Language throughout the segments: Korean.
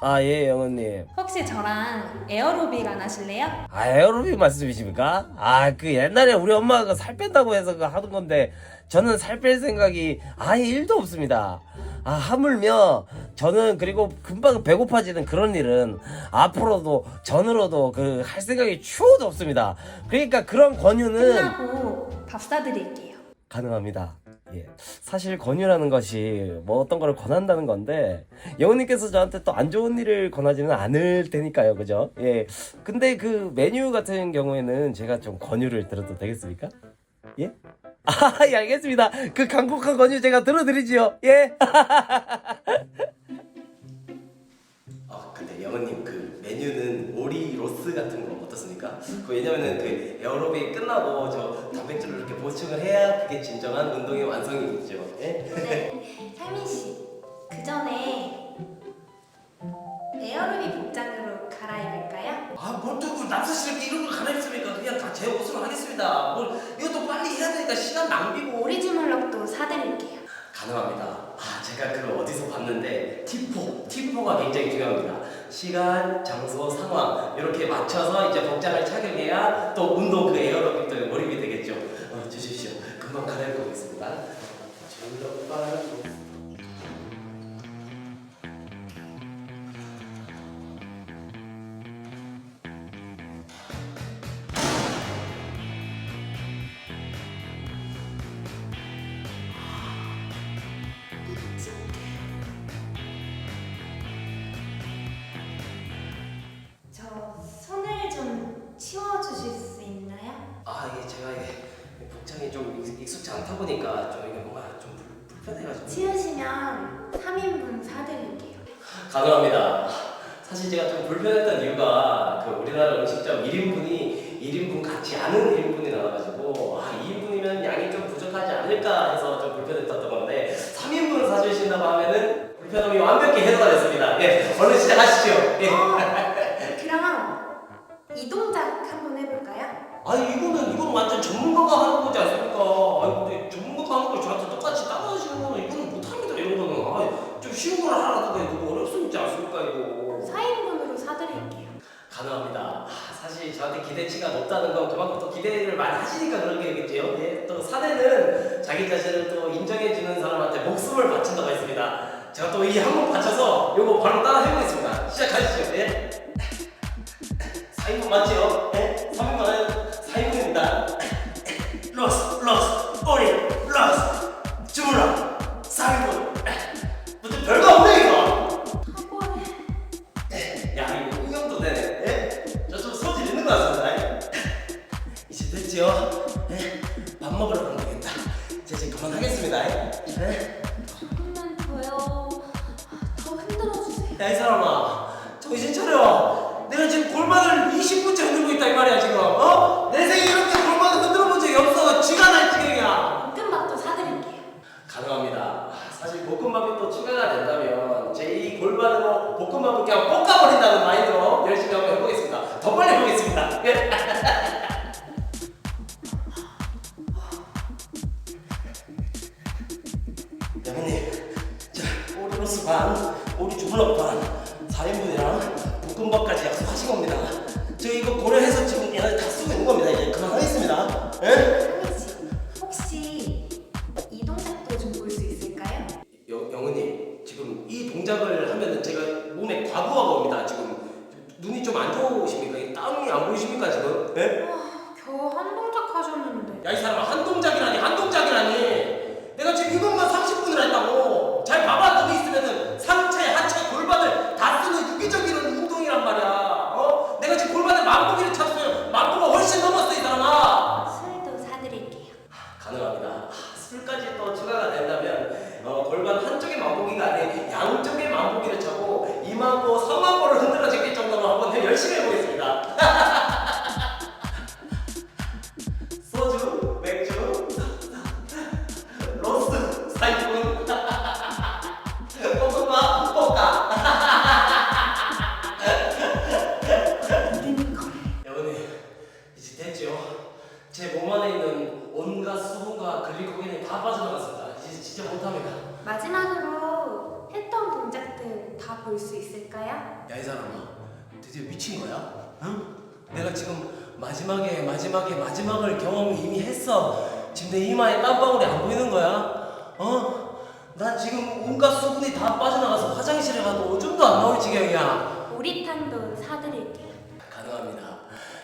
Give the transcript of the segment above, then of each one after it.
아, 예, 영은님. 혹시 저랑 에어로빅 안 하실래요? 아, 에어로빅 말씀이십니까? 아, 그 옛날에 우리 엄마가 그살 뺀다고 해서 그 하던 건데, 저는 살 뺄 생각이 아예 1도 없습니다. 아, 하물며, 저는 그리고 금방 배고파지는 그런 일은 앞으로도, 전으로도 그 할 생각이 추호도 없습니다. 그러니까 그런 권유는 끝나고 밥 사드릴게요. 가능합니다. 예. 사실 권유라는 것이 뭐 어떤 거를 권한다는 건데 영훈님께서 저한테 또 안 좋은 일을 권하지는 않을 테니까요, 그죠? 예. 근데 그 메뉴 같은 경우에는 제가 좀 권유를 들어도 되겠습니까? 예? 아, 예, 알겠습니다. 그 강력한 권유 제가 들어드리지요. 예. 아, 근데 영훈님 그 메뉴는 오리 로스 같은 거 어떻습니까? 그 왜냐면은 그 에어로빅 끝나고 저 단백 보충을 해야 그게 진정한 운동의 완성이죠. 예? 네, 살민 씨. 그 전에 에어로빅 복장으로 갈아입을까요? 아, 뭘또 남사스럽게 이런 걸 갈아입습니까? 그냥 다 제 옷으로 하겠습니다. 뭘 이것도 빨리 해야 되니까 시간 낭비고. 오리 주물럭도 사드릴게요. 가능합니다. 아, 제가 그걸 어디서 봤는데 티포, 티포가 굉장히 중요합니다. 시간, 장소, 상황 이렇게 맞춰서 이제 복장을 착용해야 또 운동 그 에어로빅도 몰입이 되겠죠. 갈아입고 오겠습니다. 익- 익숙치 않다 보니까 좀 이게 뭔가 좀 불, 불편해가지고 치우시면 3인분 사드릴게요. 가능합니다. 사실 제가 좀 불편했던 이유가 그 우리나라 음식점 1인분이 1인분 같지 않은 1인분이 나와가지고 아 2인분이면 양이 좀 부족하지 않을까 해서 좀 불편했던 건데 3인분 사주신다고 하면은 불편함이 완벽히 해소가 됐습니다. 예, 얼른 시작하시죠. 저한테 기대치가 높다는 건 그만큼 또 기대를 많이 하시니까 그런 게겠지요. 예, 또 사내는 자기 자신을 또 인정해주는 사람한테 목숨을 바친다고 했습니다. 제가 또 이 한번 바쳐서 요거 바로 따라 해보겠습니다. 시작하시죠. 예. 4인분 맞지요? 야 이 사람아. 정신 차려. 내가 지금 골반을 20분째 흔들고 있다 이 말이야 지금. 어? 내 생에 이렇게 골반을 흔들어 본 적이 없어. 쥐가 날 지경이야. 볶음밥도 사드릴게요. 가능합니다. 아, 사실 볶음밥이 또 추가가 된다면 제 이 골반으로 볶음밥을 그냥 볶아버린다는 마인드로 열심히 한번 해보겠습니다. 더 빨리 해보겠습니다. 예? 양님, 자, 오리로스 반, 오리 주물럭 반, 4인분이랑 볶음밥까지 약속하신 겁니다. 저 이거 고려해서 지금 얘네 다 쓰고 있는 겁니다. 이제 그만하겠습니다. 예? 혹시 이 동작도 좀 볼 수 있을까요? 영, 영은님, 지금 이 동작을 하면은 제가 몸에 과부하가 옵니다. 지금 눈이 좀 안 좋으십니까? 이 땀이 안 보이십니까 지금? 예? 와, 겨우 한 동작 하셨는데. 야 이 사람아 한 동작이라 술까지 또 추가가 된다면 어, 골반 한쪽의 만보기가 아닌 양쪽의 만보기를 차고 2만보 3만보를 흔들어 제낄 정도로 한번 열심히 해보겠습니다 볼 수 있을까요? 야 이 사람아 드디어 미친 거야? 응? 내가 지금 마지막에 마지막에 마지막을 경험 이미 했어 지금 내 이마에 땀방울이 안 보이는 거야? 어? 나 지금 온갖 수분이 다 빠져나가서 화장실에 가도 오줌도 안 나올 지경이야 오리탕도 사드릴게요. 가능합니다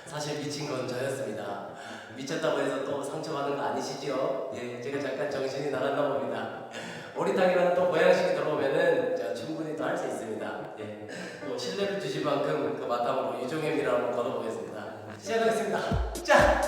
사실 미친 건 저였습니다 미쳤다고 해서 또 상처받은 거 아니시죠? 예, 제가 잠깐 정신이 나갔나 봅니다 오리탕이라는 또 보양식이 들어오면은 제가 수 있습니다. 예. 또 신뢰를 주신 만큼 그 바탕으로 유종의 미를 한번 걸어보겠습니다. 시작하겠습니다. 자,